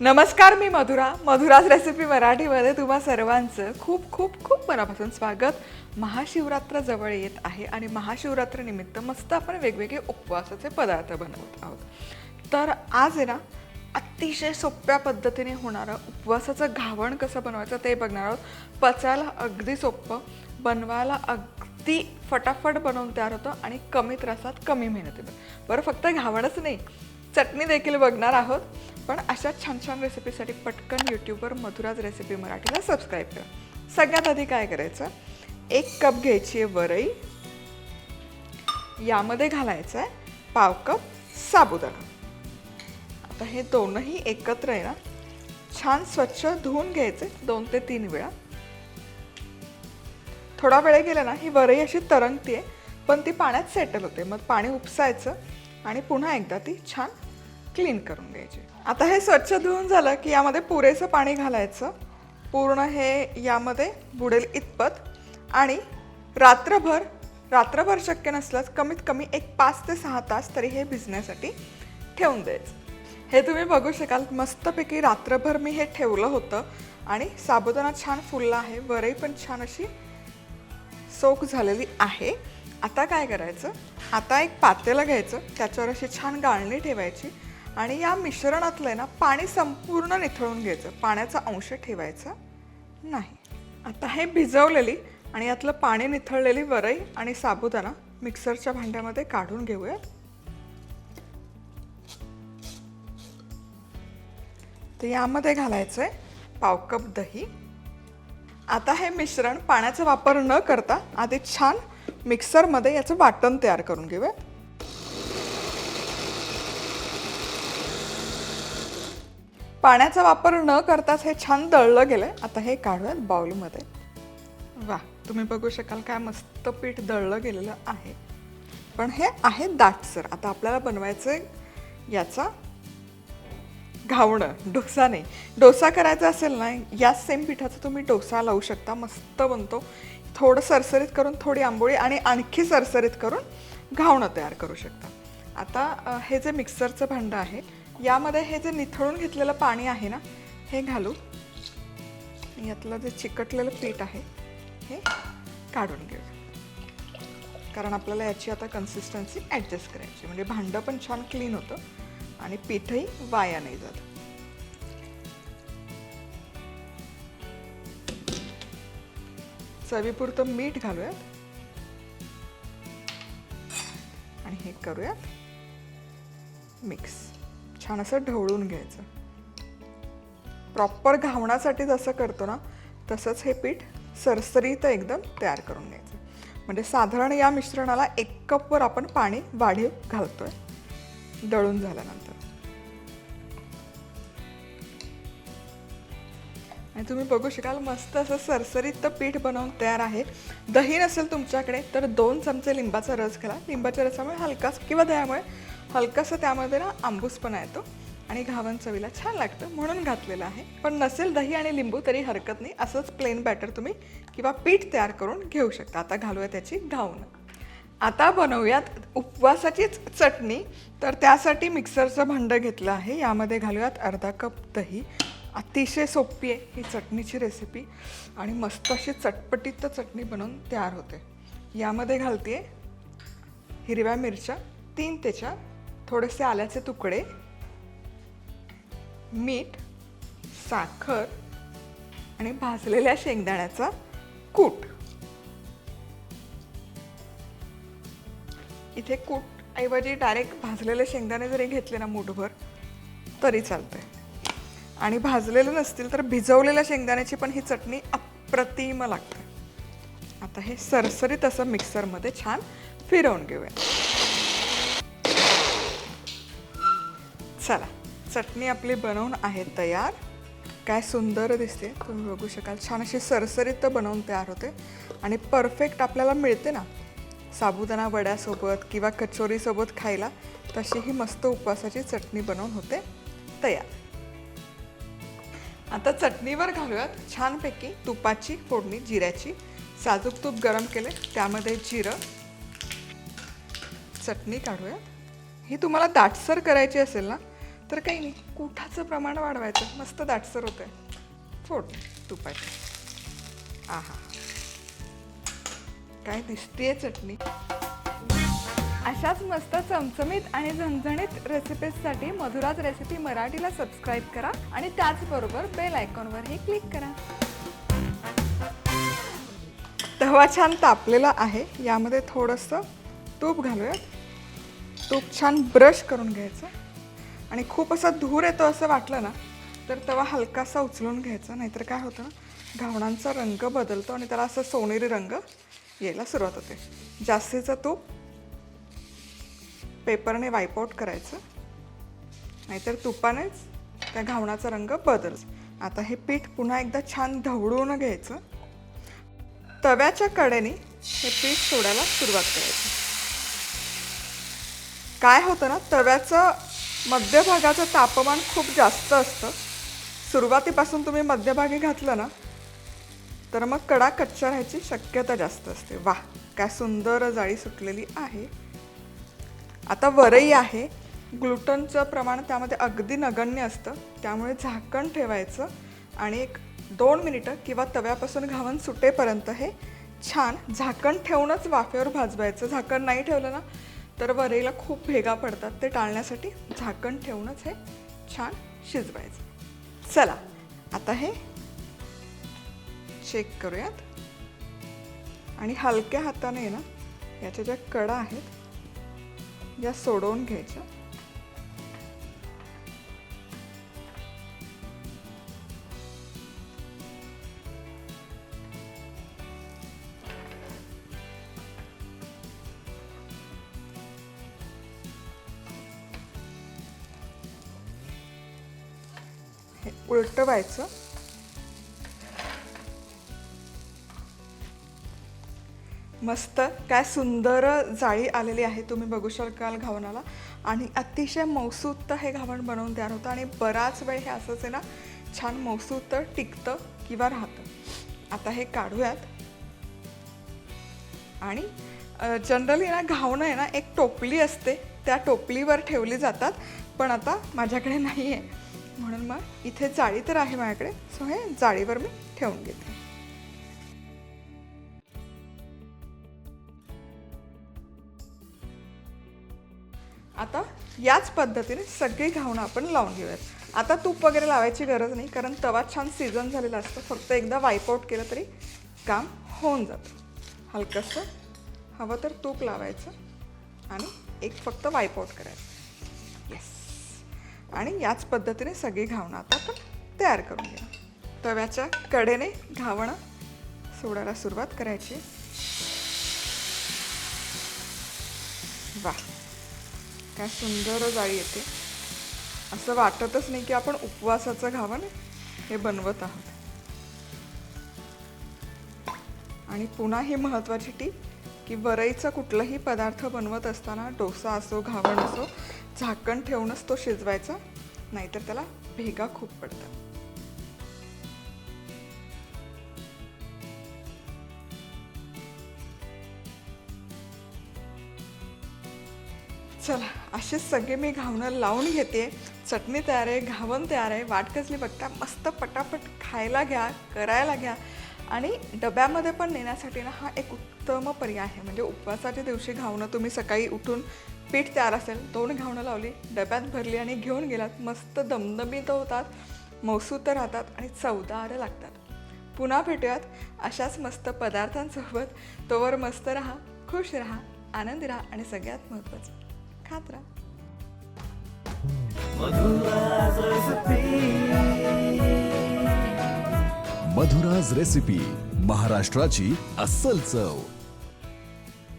नमस्कार मी मधुरा. मधुराज रेसिपी मराठीमध्ये तुम्हा सर्वांचं खूप खूप खूप मनापासून स्वागत. महाशिवरात्र जवळ येत आहे आणि महाशिवरात्र निमित्त मस्त आपण वेगवेगळे उपवासाचे पदार्थ बनवत आहोत. तर आज आहे ना अतिशय सोप्या पद्धतीने होणारं उपवासाचं घावण कसं बनवायचं ते बघणार आहोत. पचायला अगदी सोपं बनवायला अगदी फटाफट बनवून तयार होतं आणि कमी त्रासात कमी मेहनतीमध्ये बरं फक्त घावणच नाही. चटणी देखील बघणार आहोत. पण अशा छान छान रेसिपीसाठी पटकन यूट्यूबवर मधुराज रेसिपी मराठीला सबस्क्राईब करा. सगळ्यात आधी काय करायचं? एक कप घ्यायची आहे वरई. यामध्ये घालायचं आहे पाव कप साबुदाणा. आता हे दोनही एकत्र आहे ना? छान स्वच्छ धुवून घ्यायचे दोन ते तीन वेळा. थोडा वेळ गेला ना ही वरई अशी तरंगती आहे पण ती पाण्यात सेटल होते. मग पाणी उपसायचं आणि पुन्हा एकदा ती छान क्लीन करून घ्यायची. आता हे स्वच्छ धुवून झालं की यामध्ये पुरेसं पाणी घालायचं. पूर्ण हे यामध्ये बुडेल इतपत. आणि रात्रभर रात्रभर शक्य नसल्यास कमीत कमी एक पाच ते सहा तास तरी हे भिजण्यासाठी ठेवून द्यायचं. हे तुम्ही बघू शकाल मस्तपैकी रात्रभर मी हे ठेवलं होतं. आणि साबुदाणा छान फुलला आहे वरही पण छान अशी सोक झालेली आहे. आता काय करायचं? आता एक पातेलं घ्यायचं त्याच्यावर अशी छान गाळणी ठेवायची. आणि या मिश्रणातलं आहे ना पाणी संपूर्ण निथळून घ्यायचं. पाण्याचा अंश ठेवायचा नाही. आता हे भिजवलेली आणि यातलं पाणी निथळलेली वरई आणि साबुदाणा मिक्सरच्या भांड्यामध्ये काढून घेऊयात. तर यामध्ये घालायचं आहे पाव कप दही. आता हे मिश्रण पाण्याचा वापर न करता आधी छान मिक्सरमध्ये याचं वाटण तयार करून घेऊया पाण्याचा वापर न करताच हे छान दळलं गेलं आता हे काढूयात बाउलमध्ये. वा तुम्ही बघू शकाल काय मस्त पीठ दळलं गेलेलं आहे. पण हे आहे दाटसर. आता आपल्याला बनवायचं आहे याचा घावणं डोसा नाही. डोसा करायचा असेल ना या सेम पिठाचा तुम्ही डोसा लावू शकता. मस्त बनतो. थोडं सरसरीत करून थोडी आंबोळी आणि आणखी सरसरीत करून घावणं तयार करू शकता. आता हे जे मिक्सरचं भांडं आहे यामध्ये हे जे निथळून घेतलेलं पाणी आहे ना हे घालू. यातलं जे चिकटलेलं पीठ आहे हे काढून घेऊ. कारण आपल्याला याची आता कन्सिस्टन्सी ॲडजस्ट करायची म्हणजे भांडं पण छान क्लीन होतं आणि पीठही वाया नाही जात. चवीपुरतं मीठ घालूयात. आणि हे करूयात मिक्स छान असं ढवळून घ्यायचं. प्रॉपर घावण्यासाठी जसं करतो ना तसंच हे पीठ सरसरीत एकदम तयार करून घ्यायचं. म्हणजे साधारण या मिश्रणाला एक कपवर आपण पाणी वाढीव घालतोय दळून झाल्यानंतर. आणि तुम्ही बघू शकाल मस्त असं सरसरीत पीठ बनवून तयार आहे. दही नसेल तुमच्याकडे तर दोन चमचे लिंबाचा रस घाला. लिंबाच्या रसामुळे हलका किंवा दह्यामुळे हलकासा त्यामध्ये ना आंबूसपणा येतो आणि घावन चवीला छान लागतं म्हणून घातलेलं आहे. पण नसेल दही आणि लिंबू तरी हरकत नाही असंच प्लेन बॅटर तुम्ही किंवा पीठ तयार करून घेऊ शकता. आता घालूया त्याची घावणं आता बनवूयात उपवासाचीच चटणी. तर त्यासाठी मिक्सरचं भांडं घेतलं आहे. यामध्ये घालूयात अर्धा कप दही. अतिशय सोपी आहे ही चटणीची रेसिपी आणि मस्त अशी चटपटीत चटणी बनवून तयार होते. यामध्ये घालते हिरव्या मिरच्या तीन ते चार थोडेसे आल्याचे तुकडे मीठ साखर आणि भाजलेल्या शेंगदाण्याचा कूट. इथे कूट ऐवजी डायरेक्ट भाजलेले शेंगदाणे जरी घेतले ना मूठभर तरी चालतंय. आणि भाजलेले नसतील तर भिजवलेल्या शेंगदाण्याची पण ही चटणी अप्रतिम लागते. आता हे सरसरीत असं मिक्सरमध्ये छान फिरवून घेऊया. चला चटणी आपली बनवून आहे तयार. काय सुंदर दिसते तुम्ही बघू शकाल. छान अशी सरसरीत बनवून तयार होते. आणि परफेक्ट आपल्याला मिळते ना साबुदाणा वड्यासोबत किंवा कचोरीसोबत खायला तशी ही मस्त उपवासाची चटणी बनवून होते तयार. आता चटणीवर घालूयात छानपैकी तुपाची फोडणी जिऱ्याची. साजूक तूप गरम केले त्यामध्ये जिरं. चटणी काढूयात. ही तुम्हाला दाटसर करायची असेल ना तर काही नाही कुठाचं प्रमाण वाढवायचं. मस्त दाटसर होतंय. फोड तुपाची आहा. काय दिसतीये चटणी. अशाच मस्त चमचमीत आणि झणझणीत रेसिपीजसाठी मधुराज रेसिपी मराठीला सबस्क्राईब करा आणि त्याचबरोबर बेल आयकॉनवरही क्लिक करा. तवा छान तापलेला आहे. यामध्ये थोडंसं तूप घालूयात. तूप छान ब्रश करून घ्यायचं. आणि खूप असा धूर येतो असं वाटलं ना तर तवा हलकासा उचलून घ्यायचा नाहीतर काय होतं घावणांचा रंग बदलतो आणि त्याला असं सोनेरी रंग यायला सुरुवात होते. जास्तीचं तूप पेपरने वाईपआउट करायचं नाहीतर तुपानेच त्या घावणाचा रंग बदल. आता हे पीठ पुन्हा एकदा छान ढवळून घ्यायचं. तव्याच्या कडेने हे पीठ सोडायला सुरुवात करायची. काय होतं ना तव्याचं मध्यभागाचं तापमान खूप जास्त असतं. सुरुवातीपासून तुम्ही मध्यभागी घातलं ना तर मग कडा कच्चा राहायची शक्यता जास्त असते. वा काय सुंदर जाळी सुटलेली आहे. आता वरई आहे. ग्लुटनचं प्रमाण त्यामध्ये अगदी नगण्य असतं. त्यामुळे झाकण ठेवायचं आणि एक दोन मिनिटं किंवा तव्यापासून घावन सुटेपर्यंत हे छान झाकण ठेवूनच वाफेवर भाजवायचं. झाकण नाही ठेवलं ना तर वरेला खूप भेगा पडतात ते टाळण्यासाठी झाकण ठेवूनच हे छान शिजवायचं. चला आता हे चेक करूयात. आणि हलक्या हाताने ना याच्या ज्या कडा आहेत या सोडवून घ्यायच्या. उलटवायचं मस्त काय सुंदर जाळी आलेली आहे तुम्ही बघू शकाल घावणाला आणि अतिशय मौसूत हे घावण बनवून तयार होतं आणि बराच वेळ हे असंच आहे ना छान मौसूत टिकतं किंवा राहतं. आता हे काढूयात. आणि जनरली ना घावणं आहे ना एक टोपली असते त्या टोपलीवर ठेवली जातात पण आता माझ्याकडे नाही आहे म्हणून मग इथे जाळी तर आहे माझ्याकडे. सो हे जाळीवर मी ठेवून घेते. आता याच पद्धतीने सगळी घावणं आपण लावून घेऊयात. आता तूप वगैरे लावायची गरज नाही कारण तवा छान सीझन झालेला असतो. फक्त एकदा वाईप केलं तरी काम होऊन जातं. हलकंसं हवं तर तूप लावायचं आणि एक फक्त वाईप करायचं. येस आणि याच पद्धतीने सगळी घावणं आता आपण तयार करून घ्या तव्याच्या कडेने घावणं सोडायला सुरुवात करायची. वा काय सुंदर जाळी येते. असं वाटतच नाही की आपण उपवासाचं घावन हे बनवत आहोत. आणि पुन्हा ही महत्त्वाची टीप की वरईचा कुठलाही पदार्थ बनवत असताना डोसा असो घावण असो झाकण ठेवूनच तो शिजवायचा नाहीतर त्याला भेगा खूप पडतात. चला असेच सगळे मी घावणं लावून घेते. चटणी तयार आहे घावन तयार आहे. वाट कसली बघता मस्त पटापट खायला घ्या करायला घ्या. आणि डब्यामध्ये पण नेण्यासाठी ना हा एक उत्तम पर्याय आहे. म्हणजे उपवासाच्या दिवशी घावणं तुम्ही सकाळी उठून पीठ तयार असेल दोन घावणं लावली डब्यात भरली आणि घेऊन गेलात मस्त दमदमीत होतात. मौसूत राहतात आणि चवदार लागतात. पुन्हा भेटूयात अशाच मस्त पदार्थांसोबत. तोवर मस्त राहा खुश राहा आनंदी राहा आणि सगळ्यात महत्त्वाचं खात राहा. मधुराज रेसिपी महाराष्ट्राची अस्सल चव.